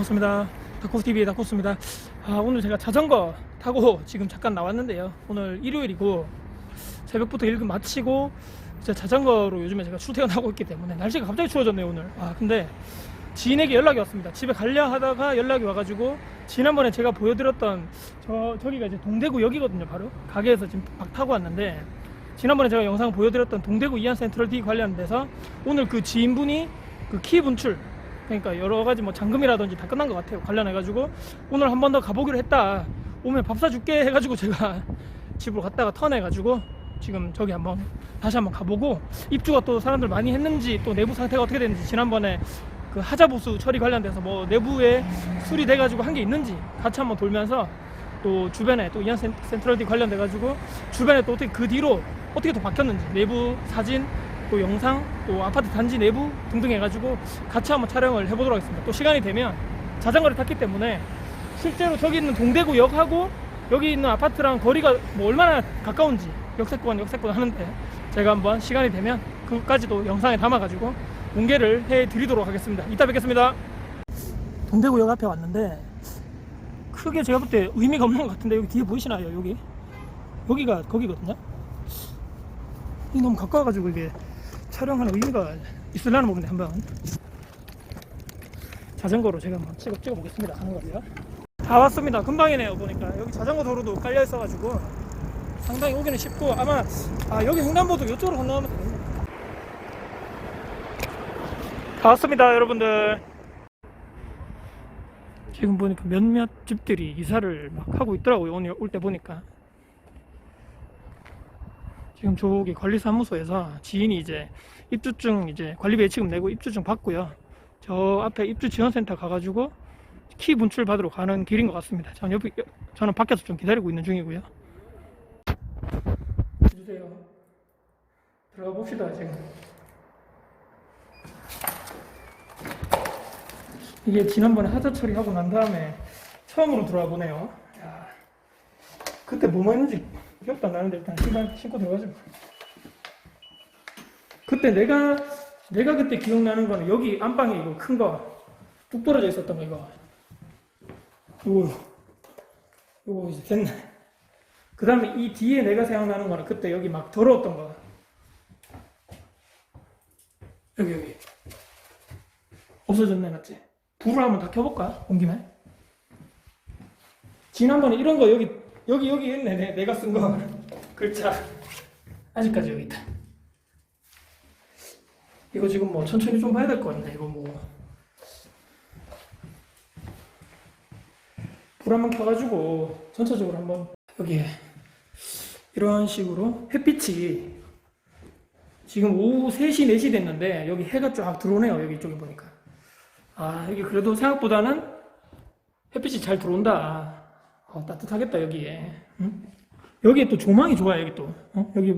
반갑습니다. 다코스TV의 다코스입니다. 아, 오늘 제가 자전거 타고 지금 잠깐 나왔는데요. 오늘 일요일이고 새벽부터 일 마치고 이제 자전거로 요즘에 제가 출퇴근하고 있기 때문에 날씨가 갑자기 추워졌네요 오늘. 아 근데 지인에게 연락이 왔습니다. 집에 갈려 하다가 연락이 와가지고 지난번에 제가 보여드렸던 저 저기가 이제 동대구 역이거든요 바로 가게에서 지금 막 타고 왔는데 지난번에 제가 영상 보여드렸던 동대구 이안 센트럴 D 관련돼서 오늘 그 지인분이 그 키 분출 그러니까 여러 가지 뭐 잔금이라든지 다 끝난 것 같아요 관련해가지고. 오늘 한 번 더 가보기로 했다. 오면 밥 사줄게 해가지고 제가 집으로 갔다가 턴해가지고 지금 저기 한번 다시 한번 가보고 입주가 또 사람들 많이 했는지 또 내부 상태가 어떻게 됐는지 지난번에 그 하자보수 처리 관련돼서 뭐 내부에 수리돼가지고 한 게 있는지 같이 한번 돌면서 또 주변에 또 이안 센- 센트럴D 관련돼가지고 주변에 또 어떻게 그 뒤로 어떻게 또 바뀌었는지 내부 사진 또 영상 또 아파트 단지 내부 등등 해가지고 같이 한번 촬영을 해보도록 하겠습니다. 또 시간이 되면 자전거를 탔기 때문에 실제로 저기 있는 동대구 역하고 여기 있는 아파트랑 거리가 뭐 얼마나 가까운지 역세권 역세권 하는데 제가 한번 시간이 되면 그것까지도 영상에 담아가지고 공개를 해드리도록 하겠습니다. 이따 뵙겠습니다. 동대구역 앞에 왔는데 크게 제가 볼 때 의미가 없는 것 같은데 여기 뒤에 보이시나요? 여기 여기가 거기거든요. 이 너무 가까워가지고 이게 촬영하는 의미가 있을라나 모르겠네 한번 자전거로 제가 한번 찍어 찍어 보겠습니다. 하는 거고요. 다 왔습니다. 금방이네요 보니까 여기 자전거 도로도 깔려 있어 가지고 상당히 오기는 쉽고 아마 아 여기 횡단보도 이쪽으로 건너면 되겠네. 다 왔습니다 여러분들. 지금 보니까 몇몇 집들이 이사를 막 하고 있더라고요 오늘 올 때 보니까 지금 저기 관리사무소에서 지인이 이제 입주증 이제 관리비 예치금 내고 입주증 받고요. 저 앞에 입주 지원센터 가가지고 키 분출 받으러 가는 길인 것 같습니다. 저는 옆에 저는 밖에서 좀 기다리고 있는 중이고요. 주세요. 들어가 봅시다 지금. 이게 지난번에 하자 처리하고 난 다음에 처음으로 들어와 보네요. 야, 그때 뭐뭐 했는지 기억도 안 나는데 일단 신발 신고 들어가죠. 그때 내가 내가 그때 기억나는 거는 여기 안방에 이거 큰 거 뚝 떨어져 있었던 거 이거 이거 이거 이제 됐네. 그 다음에 이 뒤에 내가 생각나는 거는 그때 여기 막 더러웠던 거 여기 여기 없어졌네 맞지? 불을 한번 다 켜볼까? 온 김에. 지난번에 이런 거 여기 여기 여기 있네 내, 내가 쓴 거 글자 아직까지 여기 있다. 이거 지금 뭐 천천히 좀 봐야 될 것 같네 이거 뭐. 불 한번 켜가지고 전체적으로 한번 여기에 이런 식으로 햇빛이 지금 오후 3시 4시 됐는데 여기 해가 쫙 들어오네요 여기 쪽에 보니까 아, 여기 그래도 생각보다는 햇빛이 잘 들어온다. 어, 따뜻하겠다, 여기에. 응? 여기에 또 조망이 좋아요, 여기 또. 어? 여기,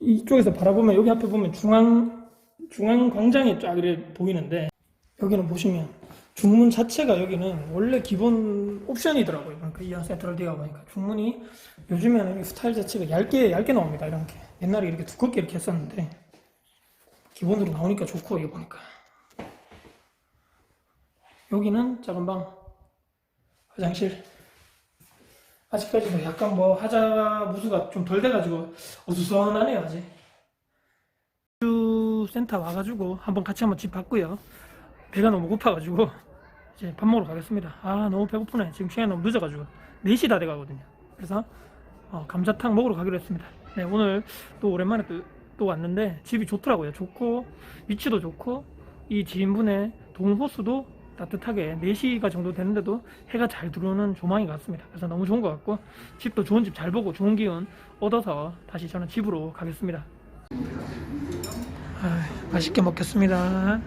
이쪽에서 바라보면, 여기 앞에 보면 중앙, 중앙 광장이 쫙 이렇게 보이는데, 여기는 보시면, 중문 자체가 여기는 원래 기본 옵션이더라고요. 그러니까 이안 센트럴 D가 보니까. 중문이 요즘에는 이 스타일 자체가 얇게, 얇게 나옵니다, 이렇게. 옛날에 이렇게 두껍게 이렇게 했었는데, 기본으로 나오니까 좋고, 이거 보니까. 여기는 작은 방 화장실 아직까지도 약간 뭐 하자 무수가 좀 덜 돼가지고 어수선하네요 아직. 주 센터 와가지고 한번 같이 한번 집 봤고요. 배가 너무 고파가지고 이제 밥 먹으러 가겠습니다. 아 너무 배고프네. 지금 시간이 너무 늦어가지고 4시 다 돼가거든요. 그래서 어, 감자탕 먹으러 가기로 했습니다. 네 오늘 또 오랜만에 또, 또 왔는데 집이 좋더라고요. 좋고 위치도 좋고 이 지인분의 동호수도 따뜻하게 4시가 정도 되는데도 해가 잘 들어오는 조망인 것 같습니다. 그래서 너무 좋은 것 같고 집도 좋은 집 잘 보고 좋은 기운 얻어서 다시 저는 집으로 가겠습니다. 아, 맛있게 먹겠습니다.